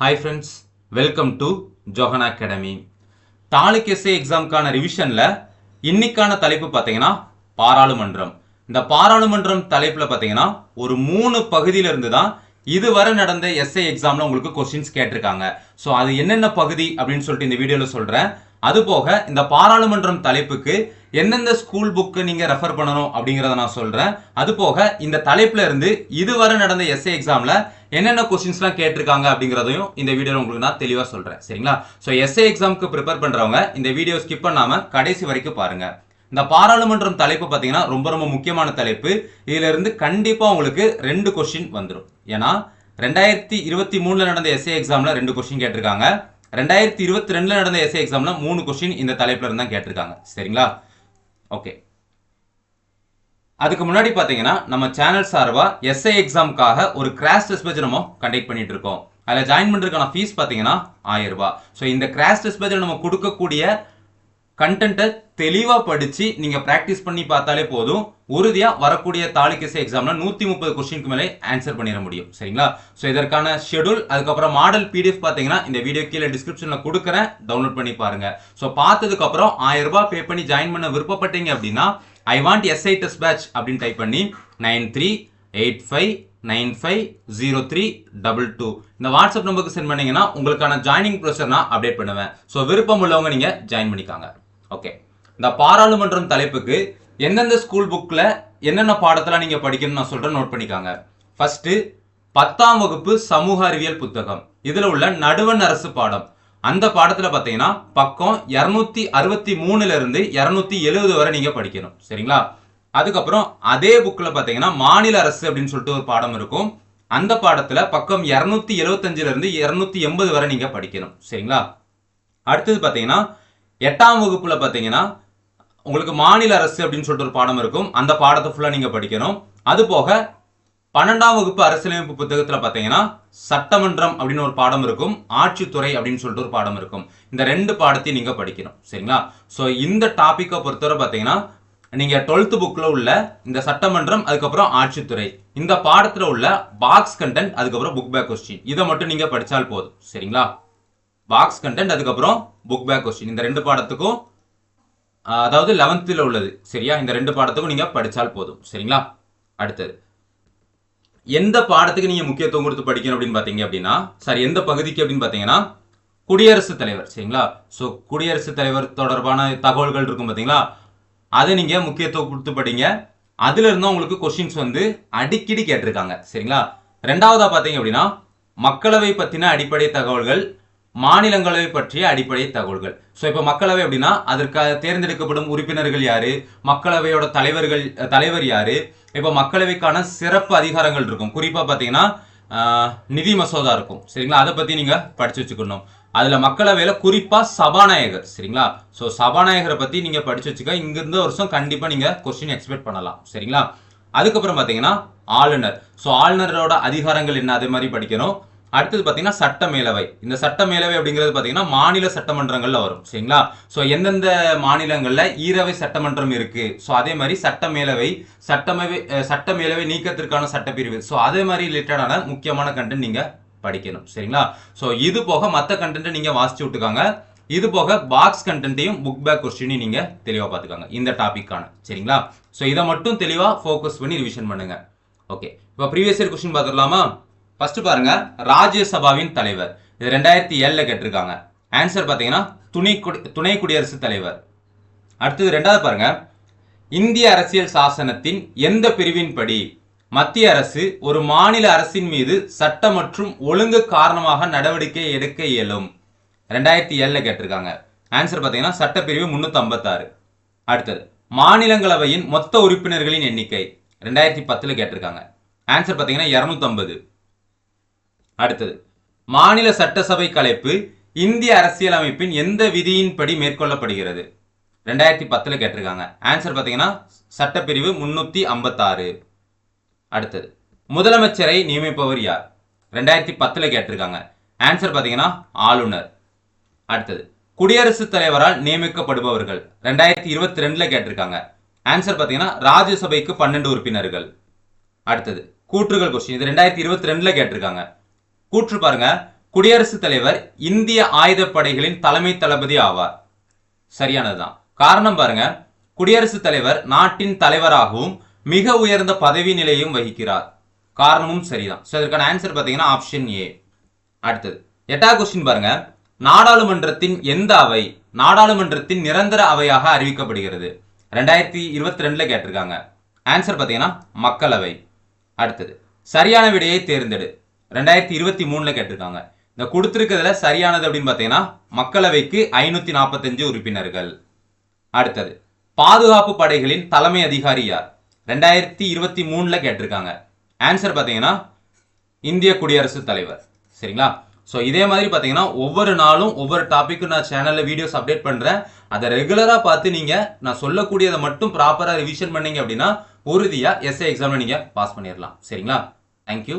Hi friends welcome to Johan academy taluk SA எக்ஸாமுக்கான ரிவிஷனில் இன்னைக்கான தலைப்பு பார்த்தீங்கன்னா பாராளுமன்றம். இந்த பாராளுமன்றம் தலைப்பில் பார்த்தீங்கன்னா ஒரு மூணு பகுதியிலிருந்து தான் இதுவரை நடந்த எஸ்ஏ எக்ஸாமில் உங்களுக்கு கொஸ்டின்ஸ் கேட்டிருக்காங்க. ஸோ அது என்னென்ன பகுதி அப்படின்னு சொல்லிட்டு இந்த வீடியோவில் சொல்கிறேன் அது போக இந்த பாராளுமன்றம் தலைப்புக்கு எந்தெந்த ஸ்கூல் புக்கு நீங்கள் ரெஃபர் பண்ணணும் அப்படிங்கிறத நான் சொல்கிறேன் அது போக இந்த தலைப்பில் இருந்து இதுவரை நடந்த எஸ்ஏ எக்ஸாமில் என்னென்ன கொஸ்டின்ஸ்லாம் கேட்டிருக்காங்க அப்படிங்கிறதையும் இந்த வீடியோவில் உங்களுக்கு நான் தெளிவாக சொல்கிறேன் சரிங்களா? ஸோ எஸ்ஏ எக்ஸாமுக்கு ப்ரிப்பேர் பண்ணுறவங்க இந்த வீடியோ ஸ்கிப் பண்ணாமல் கடைசி வரைக்கும் பாருங்க. இந்த பாராளுமன்றம் தலைப்பு பார்த்தீங்கன்னா ரொம்ப ரொம்ப முக்கியமான தலைப்பு. இதிலிருந்து கண்டிப்பாக உங்களுக்கு ரெண்டு கொஸ்டின் வந்துடும் ஏன்னா ரெண்டாயிரத்தி இருபத்தி மூணில் நடந்த எஸ்ஏ எக்ஸாமில் ரெண்டு கொஸ்டின் கேட்டிருக்காங்க. ரெண்டாயிரத்தி இருபத்தி ரெண்டில் நடந்த எஸ்ஏ எக்ஸாமில் மூணு கொஸ்டின் இந்த தலைப்பில் இருந்து தான் கேட்டிருக்காங்க. சரிங்களா? ஓகே அதுக்கு முன்னாடி பார்த்தீங்கன்னா நம்ம சேனல் சார்பாக எஸ்ஐ எக்ஸாமுக்காக ஒரு கிராஷ் டெஸ்ட் பேஜ் நம்ம கண்டக்ட் பண்ணிட்டு இருக்கோம். அதில் ஜாயின் பண்ணுறதுக்கான ஃபீஸ் பார்த்தீங்கன்னா ஆயிரம் ரூபாய். ஸோ இந்த கிராஷ் டெஸ்ட் பேஜில் நம்ம கொடுக்கக்கூடிய கண்டென்ட்டை தெளிவாக படித்து நீங்கள் ப்ராக்டிஸ் பண்ணி பார்த்தாலே போதும். உறுதியாக வரக்கூடிய தாலுக் எக்ஸாமில் நூற்றி முப்பது கொஸ்டினுக்கு மேலே ஆன்சர் பண்ணிட முடியும். சரிங்களா? ஸோ இதற்கான ஷெடியூல் அதுக்கப்புறம் மாடல் பிடிஎஃப் பார்த்தீங்கன்னா இந்த வீடியோ கீழே டிஸ்கிரிப்ஷனில் கொடுக்குறேன். டவுன்லோட் பண்ணி பாருங்கள் ஸோ பார்த்ததுக்கப்புறம் ஆயிரம் ரூபாய் பே பண்ணி ஜாயின் பண்ண விருப்பப்பட்டீங்க அப்படின்னா I want SI test batch அப்படின்னு டைப் பண்ணி nine three eight five nine five zero three double two இந்த வாட்ஸ்அப் நம்பருக்கு சென்ட் பண்ணீங்கன்னா உங்களுக்கான ஜாயினிங் ப்ரொசர் நான் அப்டேட் பண்ணுவேன். ஸோ விருப்பம் உள்ளவங்க நீங்கள் ஜாயின் பண்ணிக்காங்க. ஓகே இந்த பாராளுமன்றம் தலைப்புக்கு எந்தெந்த ஸ்கூல் புக்கில் என்னென்ன பாடத்தில் நீங்கள் படிக்கணும்னு நான் சொல்கிறேன் நோட் பண்ணிக்காங்க. ஃபர்ஸ்ட்டு பத்தாம் வகுப்பு சமூக அறிவியல் புத்தகம். இதில் உள்ள நடுவண் அரசு பாடம். அந்த பாடத்தில் பார்த்தீங்கன்னா பக்கம் இரநூத்தி அறுபத்தி மூணுலேருந்து இரநூத்தி எழுபது வரை நீங்கள் படிக்கணும். சரிங்களா? அதுக்கப்புறம் அதே புக்கில் பார்த்தீங்கன்னா மாநில அரசு அப்படின்னு சொல்லிட்டு ஒரு பாடம் இருக்கும். அந்த பாடத்தில் பக்கம் இரநூத்தி எழுபத்தஞ்சிலிருந்து இரநூத்தி எண்பது வரை நீங்கள் படிக்கணும். சரிங்களா? அடுத்தது பார்த்தீங்கன்னா எட்டாம் வகுப்பில் பார்த்தீங்கன்னா உங்களுக்கு மாநில அரசு அப்படின்னு சொல்லிட்டு ஒரு பாடம் இருக்கும். அந்த பாடத்தை ஃபுல்லாக நீங்கள் படிக்கணும். அது போக பன்னெண்டாம் வகுப்பு அரசியலமைப்பு புத்தகத்தில் பார்த்தீங்கன்னா சட்டமன்றம் அப்படின்னு ஒரு பாடம் இருக்கும் ஆட்சித்துறை அப்படின்னு சொல்லிட்டு ஒரு பாடம் இருக்கும். இந்த ரெண்டு பாடத்தையும் நீங்கள் படிக்கணும் சரிங்களா? ஸோ இந்த டாப்பிக்கை பொறுத்தவரை பார்த்தீங்கன்னா நீங்கள் டுவெல்த் புக்கில் உள்ள இந்த சட்டமன்றம் அதுக்கப்புறம் ஆட்சித்துறை. இந்த பாடத்தில் உள்ள பாக்ஸ் கண்டென்ட் அதுக்கப்புறம் புக் பேக் கொஸ்டின் இதை மட்டும் நீங்கள் படித்தால் போதும் சரிங்களா? பாக்ஸ் கண்டென்ட் அதுக்கப்புறம் புக் பேக் கொஸ்டின் இந்த ரெண்டு பாடத்துக்கும் அதாவது லெவன்த்தில் உள்ளது சரியா? இந்த ரெண்டு பாடத்துக்கும் நீங்கள் படித்தால் போதும் சரிங்களா? அடுத்தது. எந்த பாடத்துக்கு நீங்கள் முக்கியத்துவம் கொடுத்து படிக்கணும் அப்படின்னு பார்த்தீங்க அப்படின்னா சாரி எந்த பகுதிக்கு அப்படின்னு பார்த்தீங்கன்னா குடியரசுத் தலைவர் சரிங்களா? ஸோ குடியரசுத் தலைவர் தொடர்பான தகவல்கள் இருக்கும் பார்த்தீங்களா அதை நீங்கள் முக்கியத்துவம் கொடுத்து படிங்க. அதுல இருந்தும் உங்களுக்கு கொஸ்டின்ஸ் வந்து அடிக்கடி கேட்டிருக்காங்க சரிங்களா? ரெண்டாவதா பார்த்தீங்க அப்படின்னா மக்களவை பற்றின அடிப்படை தகவல்கள் மாநிலங்களவை பற்றிய அடிப்படை தகவல்கள். ஸோ இப்போ மக்களவை அப்படின்னா அதற்காக தேர்ந்தெடுக்கப்படும் உறுப்பினர்கள் யாரு? மக்களவையோட தலைவர்கள் தலைவர் யாரு? இப்போ மக்களவைக்கான சிறப்பு அதிகாரங்கள் இருக்கும். குறிப்பாக பார்த்தீங்கன்னா நிதி மசோதா இருக்கும். சரிங்களா? அதை பற்றி நீங்கள் படித்து வச்சுக்கணும். அதில் மக்களவையில் குறிப்பாக சபாநாயகர் சரிங்களா? ஸோ சபாநாயகரை பற்றி நீங்கள் படித்து வச்சுக்க. இங்கிருந்த வருஷம் கண்டிப்பாக நீங்கள் கொஸ்டின் எக்ஸ்பெக்ட் பண்ணலாம். சரிங்களா? அதுக்கப்புறம் பார்த்தீங்கன்னா ஆளுநர். ஸோ ஆளுநரோட அதிகாரங்கள் என்ன? அதே மாதிரி படிக்கணும். அடுத்தது பார்த்தீங்கன்னா சட்ட மேலவை இந்த சட்ட மேலவை அப்படிங்கிறது பார்த்தீங்கன்னா மாநில சட்டமன்றங்களில் வரும். சரிங்களா? ஸோ எந்தெந்த மாநிலங்களில் ஈரவை சட்டமன்றம் இருக்கு? ஸோ அதே மாதிரி சட்ட மேலவை சட்டமேவை சட்ட மேலவை நீக்கத்திற்கான சட்டப்பிரிவு. ஸோ அதே மாதிரி ரிலேட்டடான முக்கியமான கண்டென்ட் நீங்கள் படிக்கணும். சரிங்களா? ஸோ இது போக மற்ற கண்டென்ட்டை நீங்கள் வாசிச்சு விட்டுக்காங்க. இது போக பாக்ஸ் கண்டென்ட்டையும் புக் பேக் கொஸ்டினையும் நீங்கள் தெளிவாக பார்த்துக்காங்க இந்த டாப்பிக்கான சரிங்களா? ஸோ இதை மட்டும் தெளிவாக ஃபோக்கஸ் பண்ணி ரிவிஷன் பண்ணுங்கள் ஓகே இப்போ ப்ரீவியஸ் இயர் கொஸ்டின் பார்த்துடலாமா? ஃபர்ஸ்ட் பாருங்க ராஜ்யசபாவின் தலைவர். இது ரெண்டாயிரத்தி ஏழில் கேட்டிருக்காங்க. ஆன்சர் பார்த்தீங்கன்னா துணை குடி துணை குடியரசுத் தலைவர். அடுத்தது ரெண்டாவது பாருங்க. இந்திய அரசியல் சாசனத்தின் எந்த பிரிவின்படி மத்திய அரசு ஒரு மாநில அரசின் மீது சட்ட மற்றும் ஒழுங்கு காரணமாக நடவடிக்கை எடுக்க இயலும்? ரெண்டாயிரத்தி ஏழில் கேட்டிருக்காங்க. ஆன்சர் பார்த்தீங்கன்னா சட்டப்பிரிவு முன்னூத்தி ஐம்பத்தாறு அடுத்தது மாநிலங்களவையின் மொத்த உறுப்பினர்களின் எண்ணிக்கை. ரெண்டாயிரத்தி பத்தில் கேட்டிருக்காங்க. ஆன்சர் பார்த்தீங்கன்னா இரநூத்தம்பது. அடுத்தது. மாநில சட்டசபை கலைப்பு இந்திய அரசியலமைப்பின் எந்த விதியின்படி மேற்கொள்ளப்படுகிறது? ரெண்டாயிரத்தி பத்தில் கேட்டிருக்காங்க. ஆன்சர் பார்த்தீங்கன்னா சட்டப்பிரிவு முன்னூத்தி ஐம்பத்தாறு. அடுத்தது. முதலமைச்சரை நியமிப்பவர் யார்? ரெண்டாயிரத்தி பத்தில் கேட்டிருக்காங்க. ஆன்சர் பார்த்தீங்கன்னா ஆளுநர். அடுத்தது. குடியரசுத் தலைவரால் நியமிக்கப்படுபவர்கள். ரெண்டாயிரத்தி இருபத்தி ரெண்டில் கேட்டிருக்காங்க. ஆன்சர் பார்த்தீங்கன்னா ராஜ்யசபைக்கு பன்னெண்டு உறுப்பினர்கள். அடுத்தது. கூற்றுகள் கொஸ்டின் இது ரெண்டாயிரத்தி இருபத்தி ரெண்டில் கேட்டிருக்காங்க. கூற்று பாருங்க. குடியரசுத் தலைவர் இந்திய ஆயுதப்படைகளின் தலைமை தளபதி ஆவார். சரியானதுதான். காரணம் பாருங்க. குடியரசுத் தலைவர் நாட்டின் தலைவராகவும் மிக உயர்ந்த பதவி நிலையும் வகிக்கிறார். காரணமும் சரிதான். ஸோ இதற்கான ஆன்சர் பார்த்தீங்கன்னா ஆப்ஷன் ஏ அடுத்தது. எட்டாவது கொஸ்டின் பாருங்க. நாடாளுமன்றத்தின் எந்த அவை நாடாளுமன்றத்தின் நிரந்தர அவையாக அறிவிக்கப்படுகிறது? ரெண்டாயிரத்தி இருபத்தி ரெண்டுல கேட்டிருக்காங்க. ஆன்சர் பார்த்தீங்கன்னா மக்களவை. அடுத்தது. சரியான விடையை தேர்ந்தெடு. ரெண்டாயிரத்தி இருபத்தி மூணுல கேட்டிருக்காங்க. இந்த கொடுத்திருக்கிறதுல சரியானது அப்படின்னு பார்த்தீங்கன்னா மக்களவைக்கு ஐநூத்தி நாற்பத்தஞ்சு உறுப்பினர்கள். அடுத்தது பாதுகாப்பு படைகளின் தலைமை அதிகாரி யார்? ரெண்டாயிரத்தி இருபத்தி மூணுல கேட்டிருக்காங்க. ஆன்சர் பார்த்தீங்கன்னா இந்திய குடியரசுத் தலைவர். சரிங்களா? ஸோ இதே மாதிரி பார்த்தீங்கன்னா ஒவ்வொரு நாளும் ஒவ்வொரு டாப்பிக்கும் நான் சேனலில் வீடியோஸ் அப்டேட் பண்ணுறேன் அதை ரெகுலராக பார்த்து நீங்கள் நான் சொல்லக்கூடியதை மட்டும் ப்ராப்பராக ரிவிஷன் பண்ணீங்க அப்படின்னா உறுதியாக எஸ்ஐ எக்ஸாமில் நீங்கள் பாஸ் பண்ணிடலாம் சரிங்களா? தேங்க்யூ